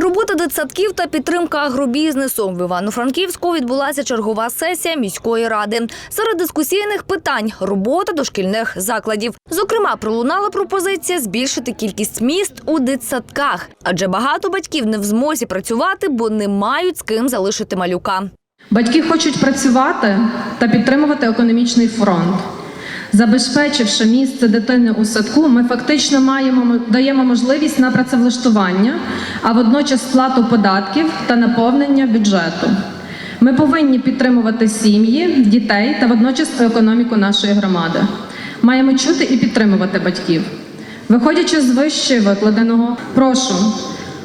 Робота дитсадків та підтримка агробізнесу в Івано-Франківську відбулася чергова сесія міської ради. Серед дискусійних питань робота дошкільних закладів. Зокрема, пролунала пропозиція збільшити кількість міст у дитсадках, адже багато батьків не в змозі працювати, бо не мають з ким залишити малюка. Батьки хочуть працювати та підтримувати економічний фронт. Забезпечивши місце дитини у садку, ми фактично маємо даємо можливість на працевлаштування, а водночас сплату податків та наповнення бюджету. Ми повинні підтримувати сім'ї, дітей та водночас економіку нашої громади. Маємо чути і підтримувати батьків. Виходячи з вище викладеного, прошу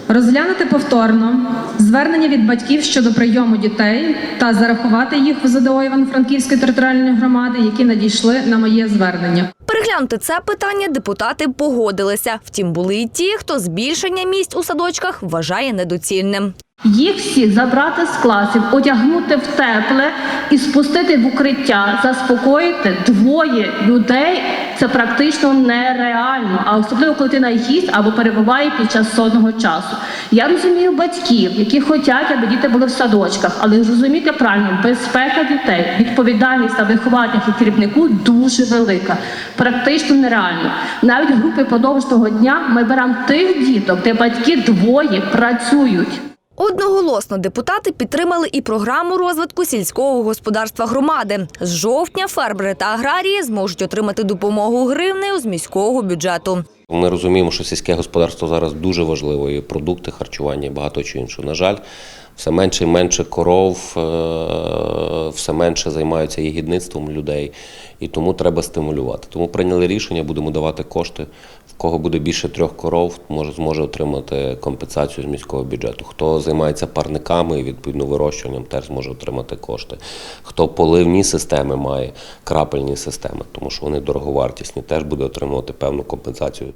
розглянути повторно звернення від батьків щодо прийому дітей та зарахувати їх в ЗДО Івано-Франківської територіальної громади, які надійшли на моє звернення. Переглянути це питання депутати погодилися. Втім, були й ті, хто збільшення місць у садочках вважає недоцільним. Їх всіх забрати з класів, одягнути в тепле і спустити в укриття, заспокоїти двоє людей це практично нереально, а особливо коли дитина їсть або перебуває під час сонного часу. Я розумію батьків, які хочуть, аби діти були в садочках, але зрозумійте правильно, безпека дітей, відповідальність та вихователях і керівнику дуже велика, практично нереально. Навіть групи продовжного дня ми беремо тих діток, де батьки двоє працюють. Одноголосно депутати підтримали і програму розвитку сільського господарства громади. З жовтня фермери та аграрії зможуть отримати допомогу гривнею з міського бюджету. Ми розуміємо, що сільське господарство зараз дуже важливо, і продукти харчування, і багато чого іншого. На жаль, все менше і менше коров, е, все менше займаються ягідництвом людей, і тому треба стимулювати. Тому прийняли рішення, будемо давати кошти. В кого буде більше трьох коров, може зможе отримати компенсацію з міського бюджету. Хто займається парниками і відповідно вирощуванням, теж зможе отримати кошти. Хто поливні системи має, крапельні системи, тому що вони дороговартісні, теж буде отримувати певну компенсацію.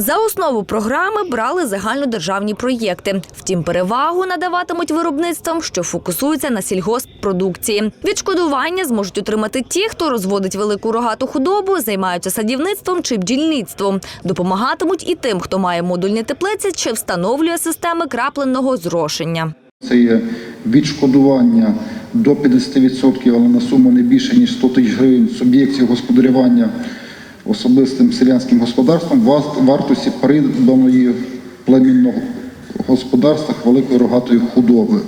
За основу програми брали загальнодержавні проєкти. Втім, перевагу надаватимуть виробництвам, що фокусуються на сільгосппродукції. Відшкодування зможуть отримати ті, хто розводить велику рогату худобу, займаються садівництвом чи бджільництвом. Допомагатимуть і тим, хто має модульні теплиці чи встановлює системи крапленого зрошення. Це є відшкодування до 50%, але на суму не більше ніж 100 тисяч гривень суб'єктів господарювання особистим селянським господарством вар- вартості придбаної племінного господарства великої рогатої худоби.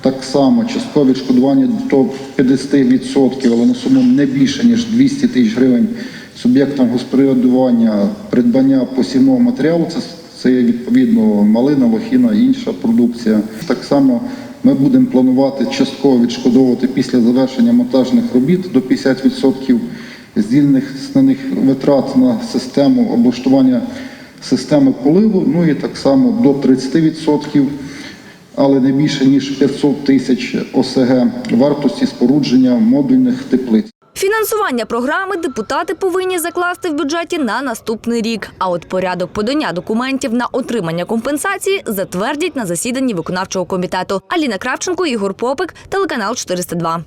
Так само часткове відшкодування до 50%, але на суму не більше ніж 200 тисяч гривень суб'єктам господарювання придбання посівного матеріалу. Це, це відповідно малина, лохіна інша продукція. Так само ми будемо планувати частково відшкодовувати після завершення монтажних робіт до 50% здійснених витрат на систему облаштування системи поливу, ну і так само до 30% але не більше ніж 500 тисяч ОСГ вартості спорудження модульних теплиць. Фінансування програми депутати повинні закласти в бюджеті на наступний рік. А от порядок подання документів на отримання компенсації затвердять на засіданні виконавчого комітету. Аліна Кравченко, Ігор Попик, телеканал 402.